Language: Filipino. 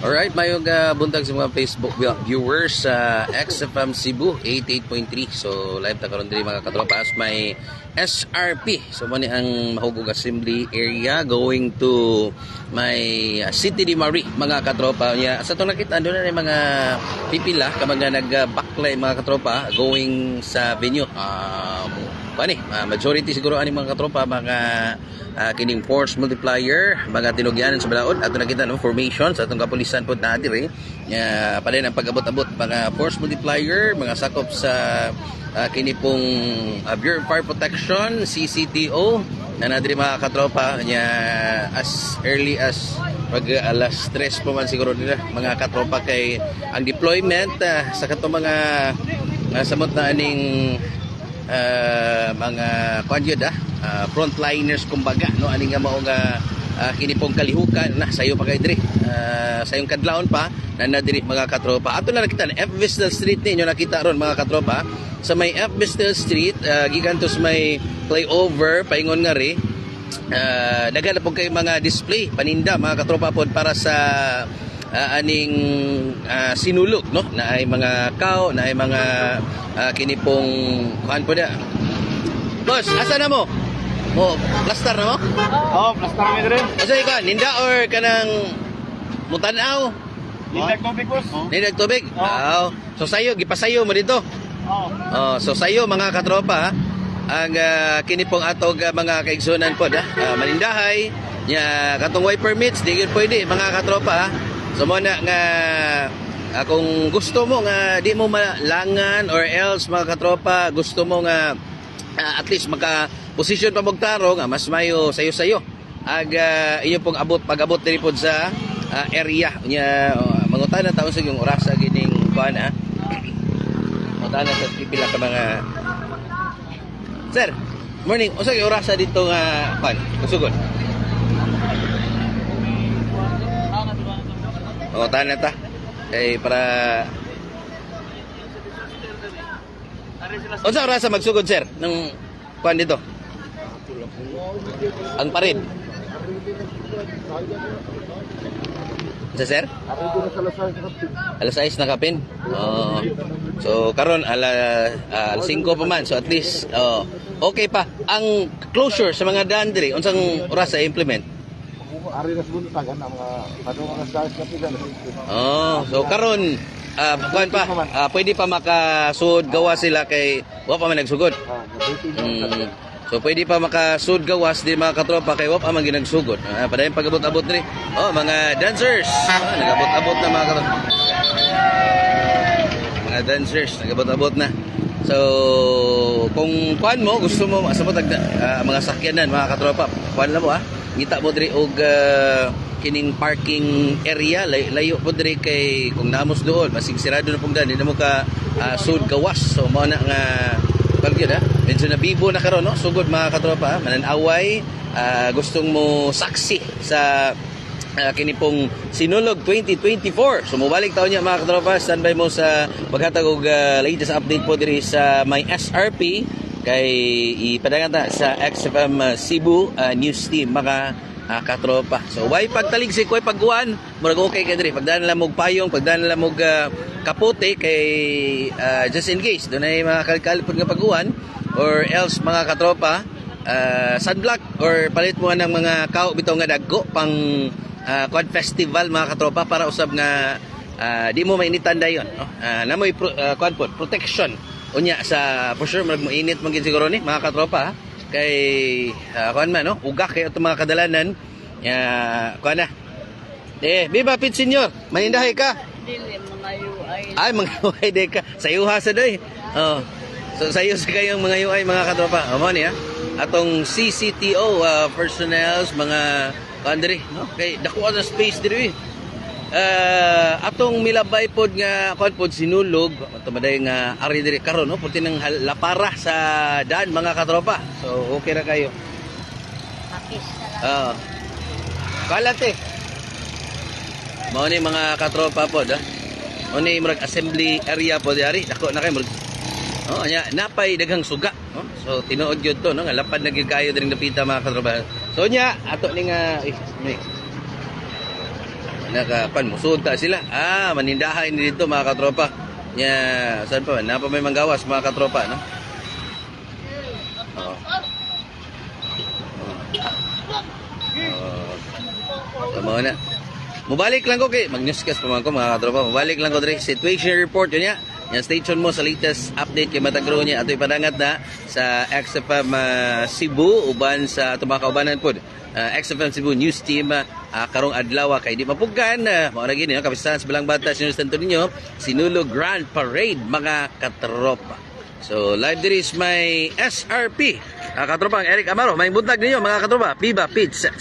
Alright, mayong uh, buntag sa mga Facebook viewers sa XFM Cebu 88.3. So, live ta karon diri mga katropa as may SRP. So, mo ang Mahugog Assembly area going to may uh, City di Mari mga katropa. Nya sa itong nakita doon na mga pipila kamang nag-backline mga katropa going sa venue. Um, Kani, uh, majority siguro ani mga katropa mga uh, kining force multiplier, mga tinugyanan sa balaod ato nakita no formation sa atong kapulisan pod na diri. Uh, pa ang pag-abot-abot mga force multiplier, mga sakop sa uh, kini pong uh, Bureau of Fire Protection, CCTO na nadiri mga katropa nya as early as pag alas 3 po man siguro nila mga katropa kay ang deployment uh, sa kato mga uh, samot na aning uh, mga kwan ah, uh, frontliners kumbaga no? Ani nga mao nga uh, kini kalihukan na sayo pa kay diri uh, sayong kadlawon pa na na diri mga katropa. Ato na nakita F. Vistal Street ninyo nakita ron mga katropa. Sa may F. Vistal Street uh, gigantos may flyover paingon nga ri. Uh, daghan po kay mga display paninda mga katropa pod para sa uh, aning uh, sinulog no? Na ay mga cow na ay mga uh, kini pong kuan po na boss asa na mo mo plaster na mo Oo, oh, plaster kami rin. asa ikaw ninda or kanang mutanaw Lindag tubig, boss. Oo. nindag tubig Oo. oh. so sayo gipasayo mo dito oh, so sayo mga katropa ang uh, kini pong atog uh, mga kaigsunan po da uh, manindahay nya katong way permits di gyud pwede mga katropa ha? so mo na nga ah, kung gusto mo nga di mo malangan or else mga katropa gusto mo nga ah, at least maka position pa mogtaro nga mas mayo sayo sayo ag uh, inyo pong abot pag-abot diri pod sa ah, area nya uh, mangutana taon sa yung orasa gining kuan ha mangutana sa pipila ka mga Sir, morning. Unsa kay orasa dito nga kuan? Kusugod. Mangutana ta. Kay para Unsa oras sa magsugod sir ng kuan dito? Ang parid. Sa sir? Alas 6 na kapin. Oo. so karon ala ah, alas 5 pa man. So at least oh, okay pa. Ang closure sa mga daan diri unsang oras sa implement? Ari na sunod tagan ang mga mga stars na pila. Oh, so karon ah kuan pa ah, pwede pa makasud gawa sila kay wa pa man nagsugod. Mm. So pwede pa makasud gawas di mga katropa kay wap amang ginagsugod. Ah, padayon pag-abot-abot ni. Oh, mga dancers. Ah, nagabot-abot na mga katropa. Mga dancers nagabot-abot na. So, kung kuan mo, gusto mo masabot ag ah, mga sakyanan, mga katropa, kuan lang mo ah. Ngita mo diri og ah, kining parking area lay, layo po diri kay kung namos doon masig sirado na pong daan di na mo ka ah, sud gawas so mao na nga yun ha medyo nabibo na karon no? Sugod mga katropa mananaway ah, gustong mo saksi sa uh, kini pong Sinulog 2024. So mubalik taon niya mga katropa, standby mo sa paghatag og uh, latest update po diri sa my SRP kay ipadangan ta sa XFM uh, Cebu uh, news team mga uh, katropa. So why pagtalig si koy pagguan, murag okay kay diri. Pagdaan lang mog payong, pagdaan lang mog uh, kapote kay uh, just in case. Doon ay mga kalkalipod nga pagguan or else mga katropa uh, sunblock or palit mo ng mga kao bitaw nga dagko pang uh, quad festival mga katropa para usab nga ah, di mo mainitan dayon no? Uh, namoy pro, uh, quad po, protection. Unya sa for sure mag moinit man gid siguro ni mga katropa ha? kay uh, kuan man no? Ugak kay ato mga kadalanan. Ya kuan na. Eh biba pit senior manindahay ka? Dili mga ay mga UI de ka. Sayo ha sa doy oh so sayo sa kayong mga UI mga katropa amo ni ha atong CCTO uh, personnels mga country no kay dako sa space diri uh, atong milabay pod nga kon pod sinulog tumaday nga ari diri karon no puti nang lapara sa daan mga katropa so okay ra kayo Pakis na lang. Oo. Kalate. Mao ni mga katropa po da. Mao ni murag assembly area po diari. Dako na kay murag. Oh, nya napay daghang suga, no? So tinuod gyud to no nga lapad na gyud diring napita mga katropa. So nya ato ni nga eh, ni. nakapan musud ta sila. Ah, manindahan ni dito mga katropa. Nya, saan pa? Napa may manggawas mga katropa, no? Oo. Oo. Tama na. Mubalik lang ko kay mag-newscast pa man ko mga katropa. Mubalik lang ko dre situation report yun niya. Yan station mo sa latest update kay Matagro niya ato ipadangat na sa XFM uh, Cebu uban sa mga kaubanan pod. Uh, XFM Cebu News Team uh, karong adlaw kay di mapugkan uh, mao na gini no kapistahan sa Balang Bata sinustanto ninyo Sinulo Grand Parade mga katropa. So live there is my SRP. Uh, katropa ang Eric Amaro, may buntag ninyo mga katropa. Viva Pizza.